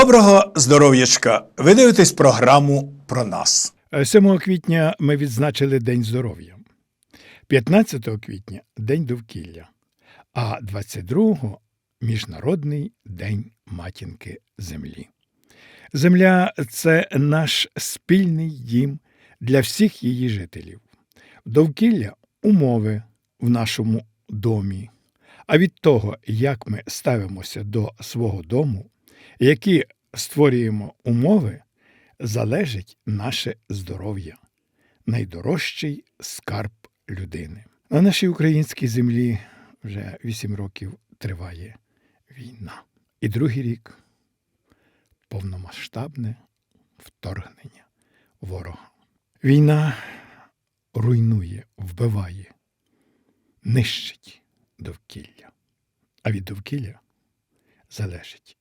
Доброго здоров'ячка! Ви дивитесь програму про нас. 7 квітня ми відзначили День здоров'я, 15 квітня День довкілля, а 22-го Міжнародний день матінки Землі. Земля це наш спільний дім для всіх її жителів. Довкілля умови в нашому домі. А від того, як ми ставимося до свого дому, які створюємо умови, залежить наше здоров'я, найдорожчий скарб людини. На нашій українській землі вже вісім років триває війна. І другий рік повномасштабне вторгнення ворога. Війна руйнує, вбиває, нищить довкілля. А від довкілля залежить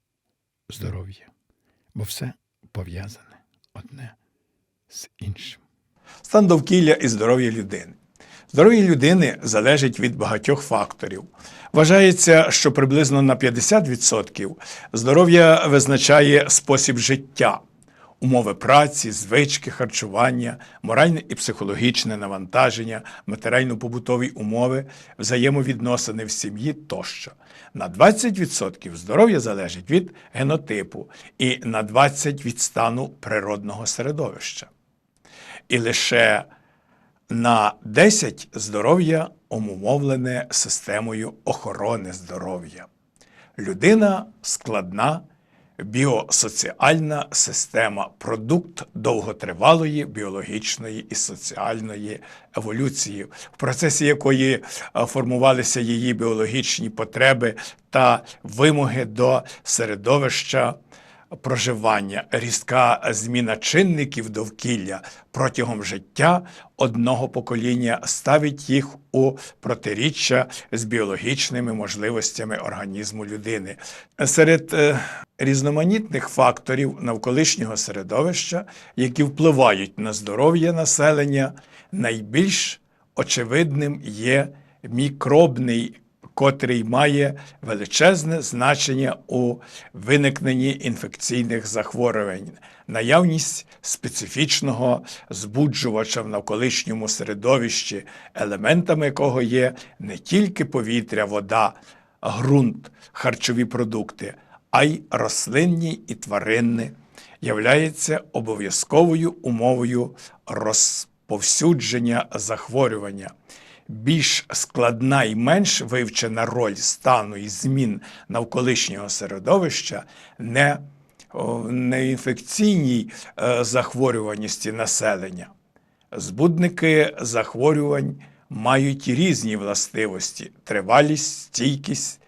здоров'я, бо все пов'язане одне з іншим. Стан довкілля і здоров'я людини. Здоров'я людини залежить від багатьох факторів. Вважається, що приблизно на 50% здоров'я визначає спосіб життя, умови праці, звички, харчування, моральне і психологічне навантаження, матеріально-побутові умови, взаємовідносини в сім'ї тощо. На 20% здоров'я залежить від генотипу і на 20% від стану природного середовища. І лише на 10 здоров'я умовлене системою охорони здоров'я. Людина складна біосоціальна система, продукт довготривалої біологічної і соціальної еволюції, в процесі якої е, формувалися її біологічні потреби та вимоги до середовища проживання, різка зміна чинників довкілля протягом життя одного покоління ставить їх у протиріччя з біологічними можливостями організму людини. Серед е, різноманітних факторів навколишнього середовища, які впливають на здоров'я населення, найбільш очевидним є мікробний котрий має величезне значення у виникненні інфекційних захворювань, наявність специфічного збуджувача в навколишньому середовищі, елементами якого є не тільки повітря, вода, ґрунт, харчові продукти, а й рослинні і тваринні, являється обов'язковою умовою розповсюдження захворювання більш складна і менш вивчена роль стану і змін навколишнього середовища не неінфекційній е, захворюваності населення. Збудники захворювань мають різні властивості, тривалість, стійкість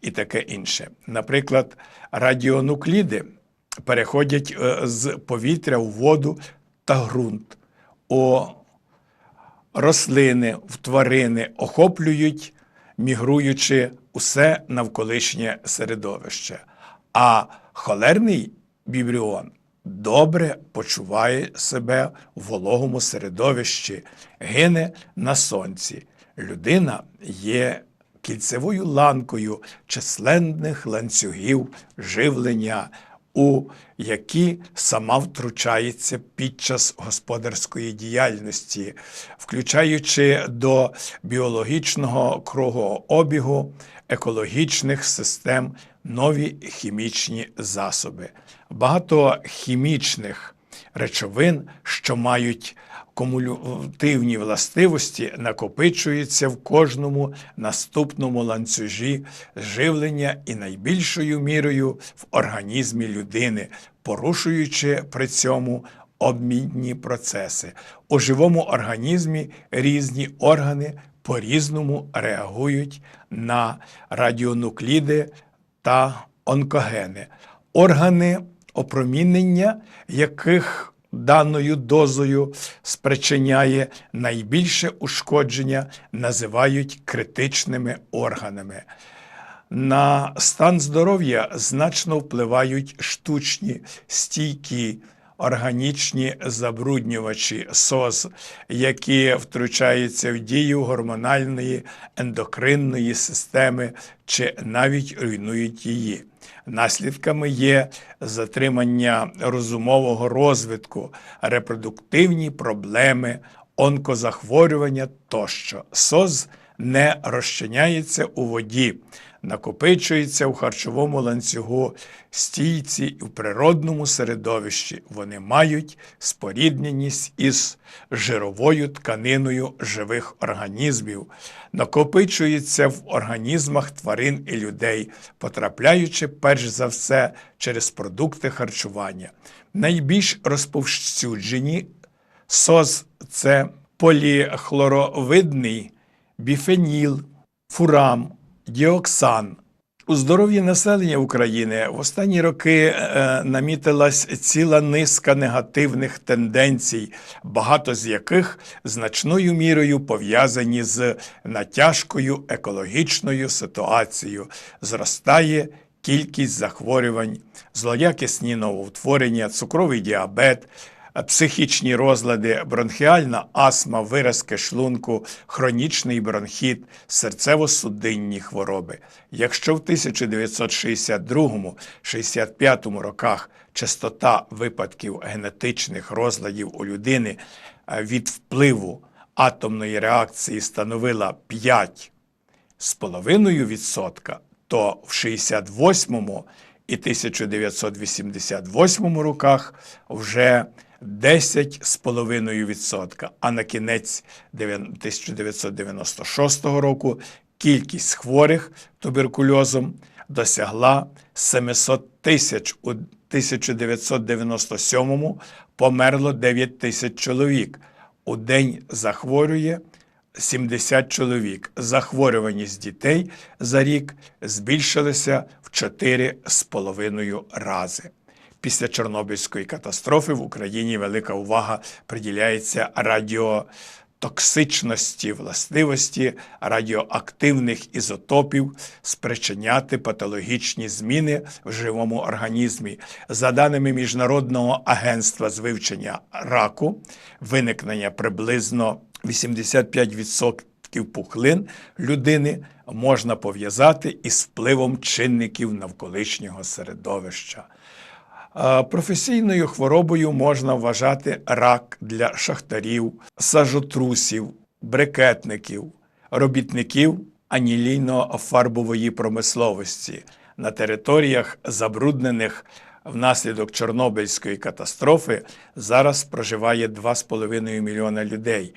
і таке інше. Наприклад, радіонукліди переходять е, з повітря у воду та ґрунт. У рослини, в тварини охоплюють, мігруючи усе навколишнє середовище. А холерний бібріон добре почуває себе в вологому середовищі, гине на сонці. Людина є кільцевою ланкою численних ланцюгів живлення у які сама втручається під час господарської діяльності, включаючи до біологічного кругообігу екологічних систем нові хімічні засоби. Багато хімічних речовин, що мають кумулятивні властивості накопичуються в кожному наступному ланцюжі живлення і найбільшою мірою в організмі людини, порушуючи при цьому обмінні процеси. У живому організмі різні органи по-різному реагують на радіонукліди та онкогени. Органи опромінення, яких даною дозою спричиняє найбільше ушкодження, називають критичними органами. На стан здоров'я значно впливають штучні стійкі. Органічні забруднювачі СОЗ, які втручаються в дію гормональної ендокринної системи чи навіть руйнують її. Наслідками є затримання розумового розвитку, репродуктивні проблеми, онкозахворювання тощо. СОЗ не розчиняється у воді, накопичується у харчовому ланцюгу стійці і в природному середовищі. Вони мають спорідненість із жировою тканиною живих організмів, накопичуються в організмах тварин і людей, потрапляючи перш за все через продукти харчування. Найбільш розповсюджені СОЗ це поліхлоровидний біфеніл, фурам, діоксан. У здоров'ї населення України в останні роки е, намітилась ціла низка негативних тенденцій, багато з яких значною мірою пов'язані з натяжкою екологічною ситуацією. Зростає кількість захворювань, злоякісні новоутворення, цукровий діабет, психічні розлади, бронхіальна астма, виразки шлунку, хронічний бронхіт, серцево-судинні хвороби. Якщо в 1962-65 роках частота випадків генетичних розладів у людини е, від впливу атомної реакції становила 5 з половиною відсотка, то в 68-му і 1988 роках вже 10,5%, а на кінець 1996 року кількість хворих туберкульозом досягла 700 тисяч. У 1997 померло 9 тисяч чоловік. У день захворює 70 чоловік. Захворюваність дітей за рік збільшилася в 4,5 рази. Після Чорнобильської катастрофи в Україні велика увага приділяється радіотоксичності, властивості радіоактивних ізотопів спричиняти патологічні зміни в живому організмі. За даними Міжнародного агентства з вивчення раку, виникнення приблизно 85% пухлин людини можна пов'язати із впливом чинників навколишнього середовища. Професійною хворобою можна вважати рак для шахтарів, сажотрусів, брикетників, робітників анілійно-фарбової промисловості на територіях, забруднених внаслідок Чорнобильської катастрофи, зараз проживає 2,5 мільйона людей.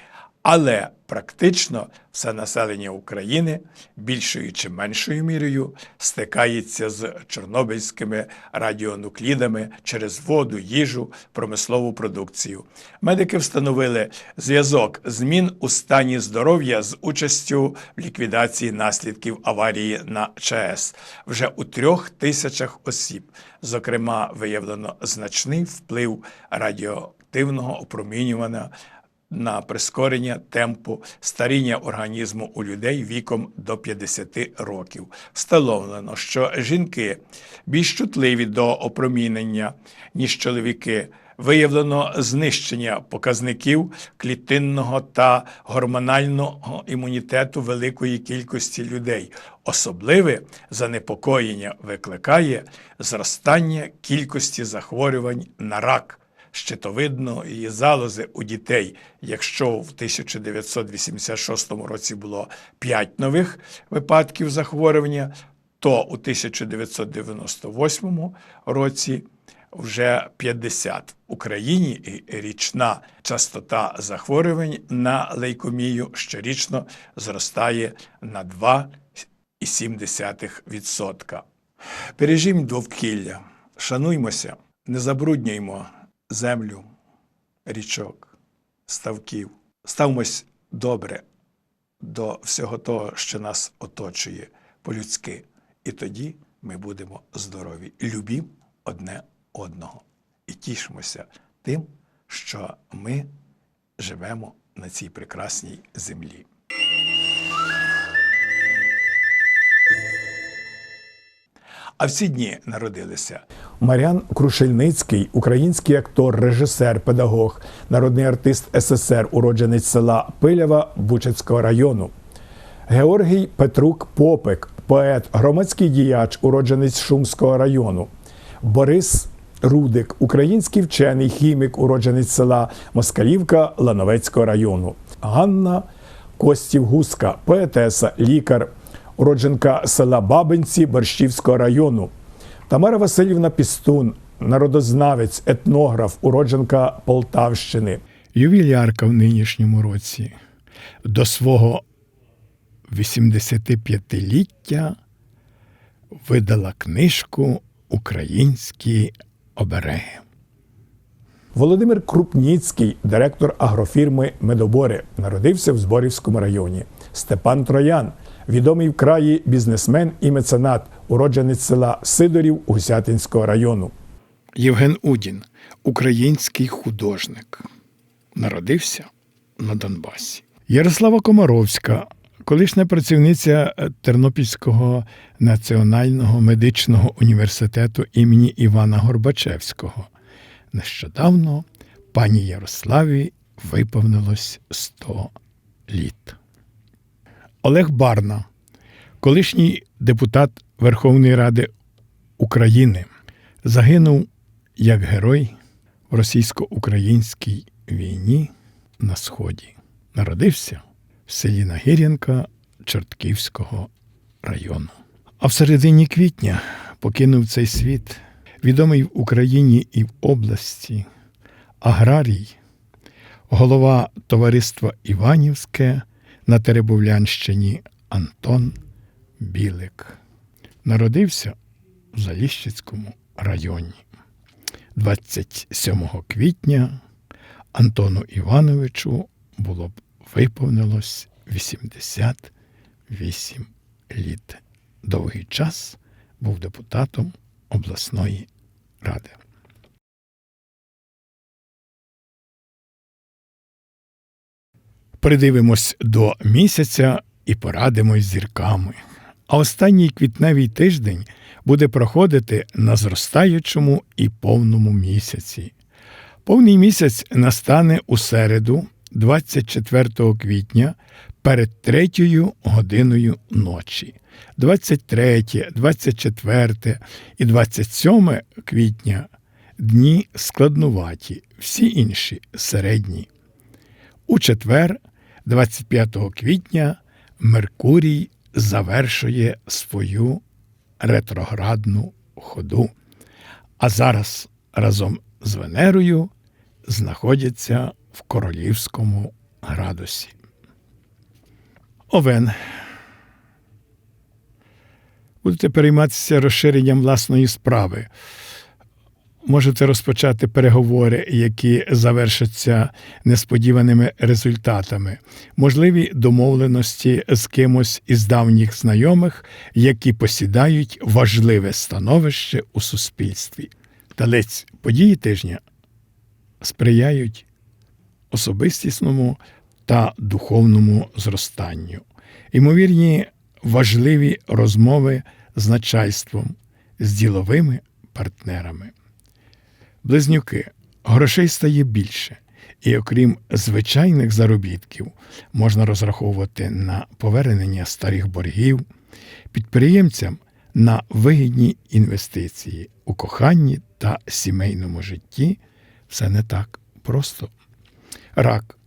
Але практично все населення України більшою чи меншою мірою стикається з чорнобильськими радіонуклідами через воду, їжу, промислову продукцію. Медики встановили зв'язок змін у стані здоров'я з участю в ліквідації наслідків аварії на ЧАЕС вже у трьох тисячах осіб. Зокрема, виявлено значний вплив радіоактивного опромінювання на прискорення темпу старіння організму у людей віком до 50 років. Встановлено, що жінки більш чутливі до опромінення, ніж чоловіки. Виявлено знищення показників клітинного та гормонального імунітету великої кількості людей. Особливе занепокоєння викликає зростання кількості захворювань на рак щитовидної залози у дітей. Якщо в 1986 році було 5 нових випадків захворювання, то у 1998 році вже 50. В Україні річна частота захворювань на лейкомію щорічно зростає на 2,7%. Бережімо довкілля, шануймося, не забруднюймо землю, річок, ставків. Ставмось добре до всього того, що нас оточує по-людськи. І тоді ми будемо здорові. Любім одне одного. І тішимося тим, що ми живемо на цій прекрасній землі. А в ці дні народилися Мар'ян Крушельницький, український актор, режисер, педагог, народний артист СССР, уродженець села Пилява Бучацького району. Георгій Петрук Попик, поет, громадський діяч, уродженець Шумського району. Борис Рудик, український вчений хімік, уродженець села Москалівка Лановецького району. Ганна Костів Гуска, поетеса, лікар, уродженка села Бабинці Борщівського району. Тамара Васильівна Пістун, народознавець, етнограф, уродженка Полтавщини. Ювілярка в нинішньому році до свого 85-ліття видала книжку Українські обереги. Володимир Крупніцький, директор агрофірми Медобори, народився в Зборівському районі. Степан Троян, відомий в краї бізнесмен і меценат, уродженець села Сидорів Гусятинського району. Євген Удін, український художник, народився на Донбасі. Ярослава Комаровська, колишня працівниця Тернопільського національного медичного університету імені Івана Горбачевського. Нещодавно пані Ярославі виповнилось 100 літ. Олег Барна, колишній депутат Верховної Ради України, загинув як герой в російсько-українській війні на Сході. Народився в селі Нагір'янка Чортківського району. А в середині квітня покинув цей світ відомий в Україні і в області аграрій, голова товариства Іванівське на Теребовлянщині Антон Білик. Народився в Заліщицькому районі. 27 квітня Антону Івановичу було б виповнилось 88 літ. Довгий час був депутатом обласної ради. Придивимось до місяця і порадимось зірками. А останній квітневий тиждень буде проходити на зростаючому і повному місяці. Повний місяць настане у середу, 24 квітня, перед третьою годиною ночі. 23, 24 і 27 квітня дні складнуваті, всі інші середні. У четвер, 25 квітня, Меркурій завершує свою ретроградну ходу. А зараз разом з Венерою знаходяться в королівському градусі. Овен. Будете перейматися розширенням власної справи. Можете розпочати переговори, які завершаться несподіваними результатами, можливі домовленості з кимось із давніх знайомих, які посідають важливе становище у суспільстві. Талець події тижня сприяють особистісному та духовному зростанню, ймовірні важливі розмови з начальством, з діловими партнерами. Близнюки, грошей стає більше, і окрім звичайних заробітків, можна розраховувати на повернення старих боргів, підприємцям на вигідні інвестиції у коханні та сімейному житті все не так просто. Рак.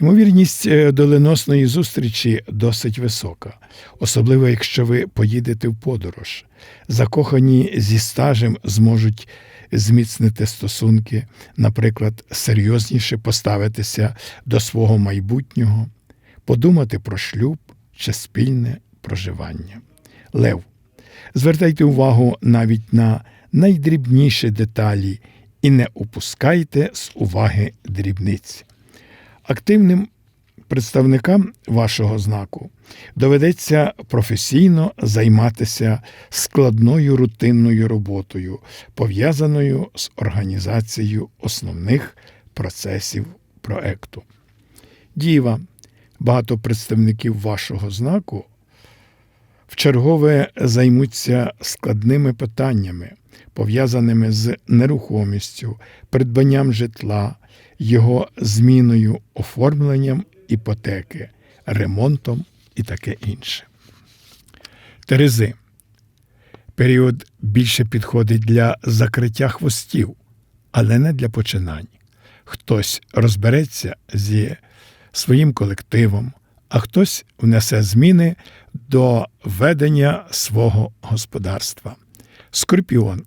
Ймовірність е, доленосної зустрічі досить висока, особливо якщо ви поїдете в подорож. Закохані зі стажем зможуть зміцнити стосунки, наприклад, серйозніше поставитися до свого майбутнього, подумати про шлюб чи спільне проживання. Лев. Звертайте увагу навіть на найдрібніші деталі і не упускайте з уваги дрібниць. Активним представникам вашого знаку доведеться професійно займатися складною рутинною роботою, пов'язаною з організацією основних процесів проекту. Діва, багато представників вашого знаку вчергове займуться складними питаннями, пов'язаними з нерухомістю, придбанням житла, його зміною, оформленням іпотеки, ремонтом і таке інше. Терези. Період більше підходить для закриття хвостів, але не для починань. Хтось розбереться зі своїм колективом, а хтось внесе зміни до ведення свого господарства. Скорпіон.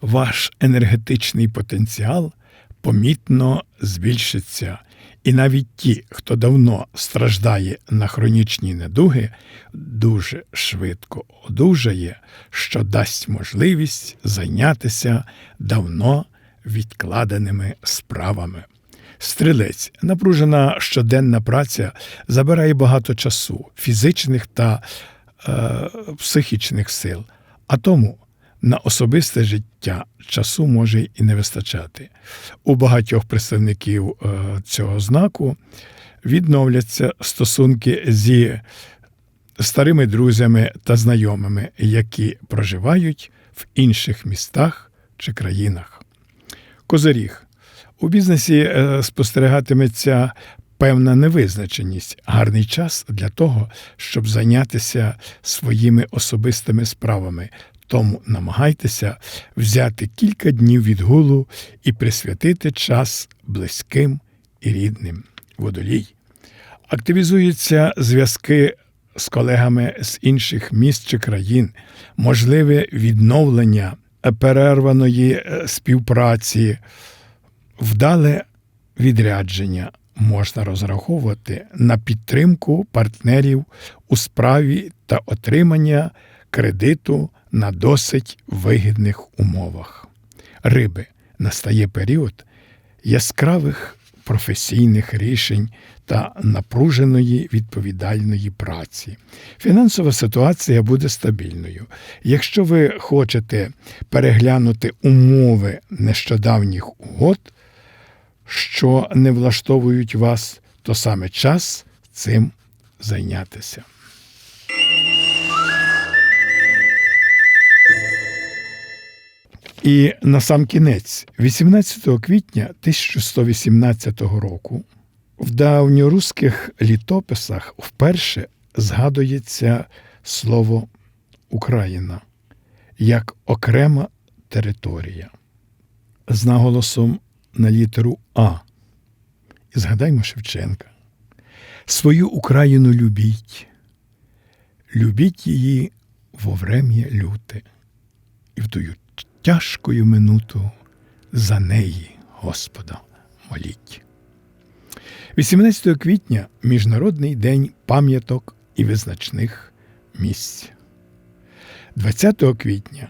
Ваш енергетичний потенціал помітно збільшиться, і навіть ті, хто давно страждає на хронічні недуги, дуже швидко одужає, що дасть можливість зайнятися давно відкладеними справами. Стрілець, напружена щоденна праця забирає багато часу, фізичних та е, психічних сил, а тому на особисте життя часу може і не вистачати. У багатьох представників е, цього знаку відновляться стосунки зі старими друзями та знайомими, які проживають в інших містах чи країнах. Козиріг. У бізнесі е, спостерігатиметься певна невизначеність, гарний час для того, щоб зайнятися своїми особистими справами. Тому намагайтеся взяти кілька днів відгулу і присвятити час близьким і рідним. Водолій. Активізуються зв'язки з колегами з інших міст чи країн, можливе відновлення перерваної е, співпраці, вдале відрядження можна розраховувати на підтримку партнерів у справі та отримання кредиту на досить вигідних умовах. Риби настає період яскравих професійних рішень та напруженої відповідальної праці. Фінансова ситуація буде стабільною. Якщо ви хочете переглянути умови нещодавніх угод, що не влаштовують вас, то саме час цим зайнятися. І на сам кінець, 18 квітня 1118 року, в давньоруських літописах вперше згадується слово Україна як окрема територія з наголосом на літеру А. І згадаймо Шевченка. Свою Україну любіть, любіть її во врем'я люте, і в тую тяжкою минуту за неї, Господа, моліть. 18 квітня Міжнародний день пам'яток і визначних місць. 20 квітня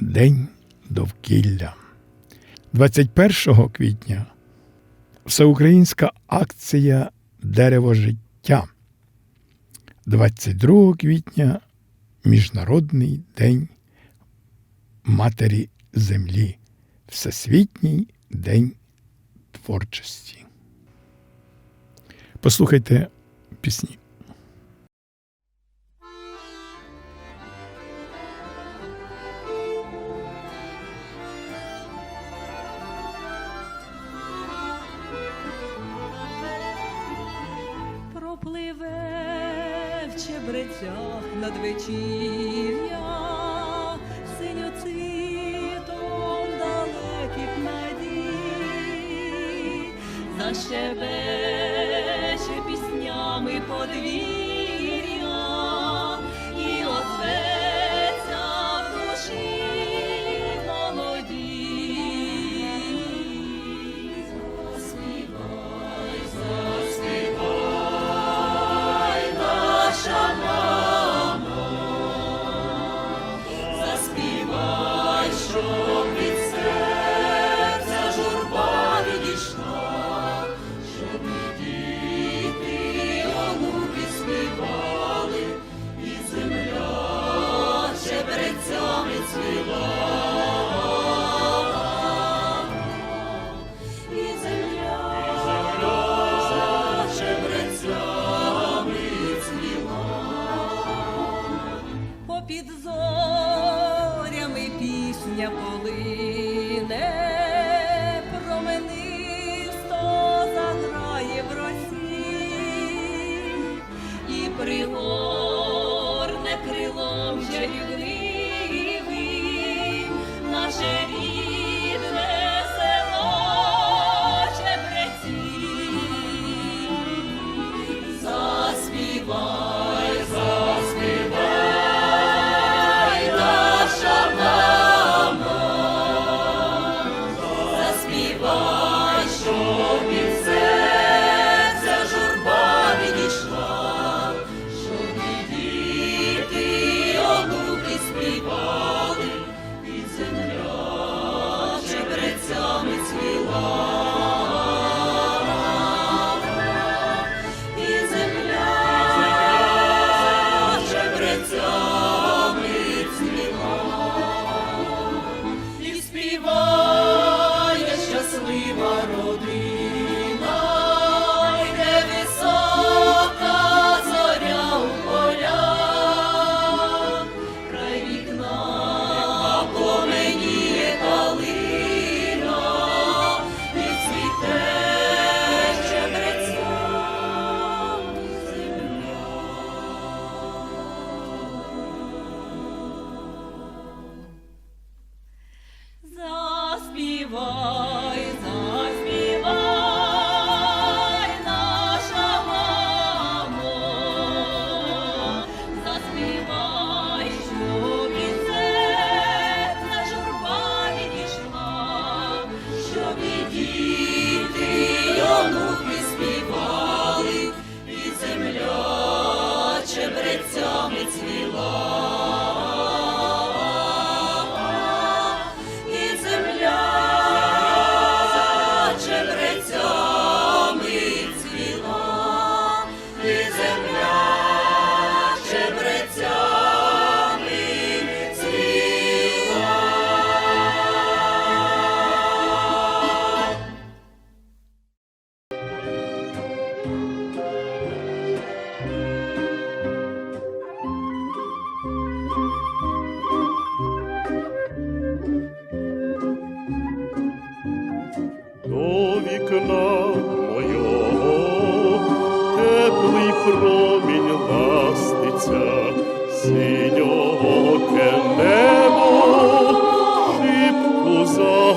День довкілля. 21 квітня Всеукраїнська акція Дерево життя. 22 квітня Міжнародний день Матері Землі. Всесвітній день творчості. Послухайте пісні. Пропливе в чебрецях надвечір'я, siebie.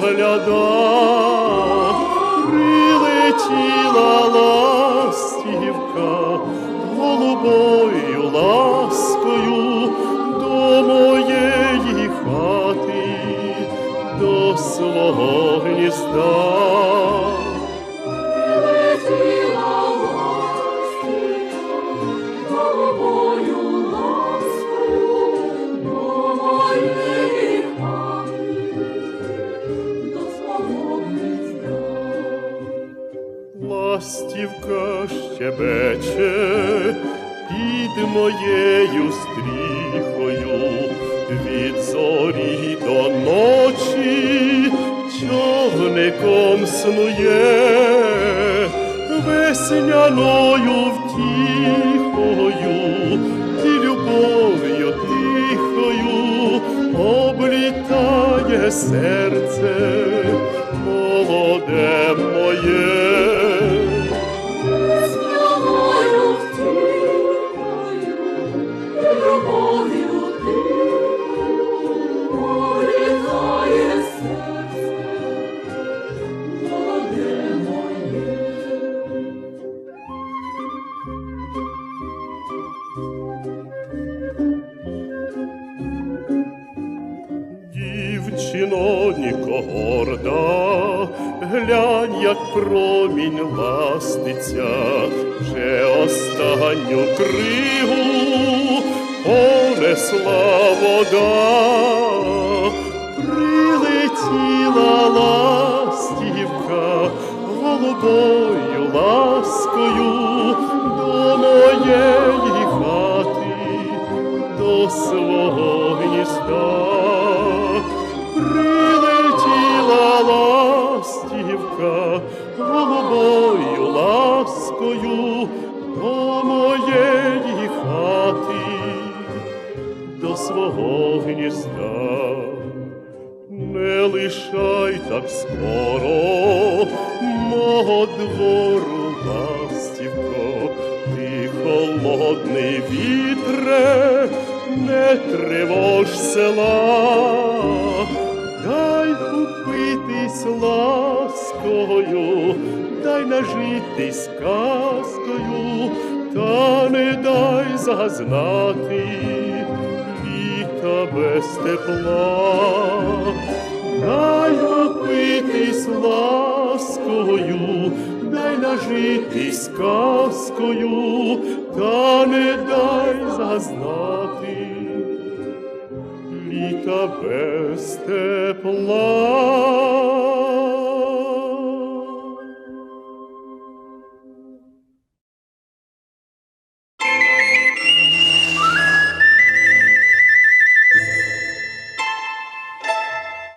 Загляда, прилетіла ластівка голубою ласкою до моєї хати, до свого гнізда. Весняною втіхою і любов'ю тихою облітає серце молоде моє. Останню кригу. Понесла вода, прилетіла ластівка голубою ласкою до моєї хати до свого гнізда свого гнізда. Не лишай так скоро мого двору ластівко, ти холодний вітре, не тривож села, дай купитись ласкою, дай нажитись казкою, та не дай зазнати без тепла, дай напитись ласкою, дай нажитись казкою, та не дай зазнати літа без тепла.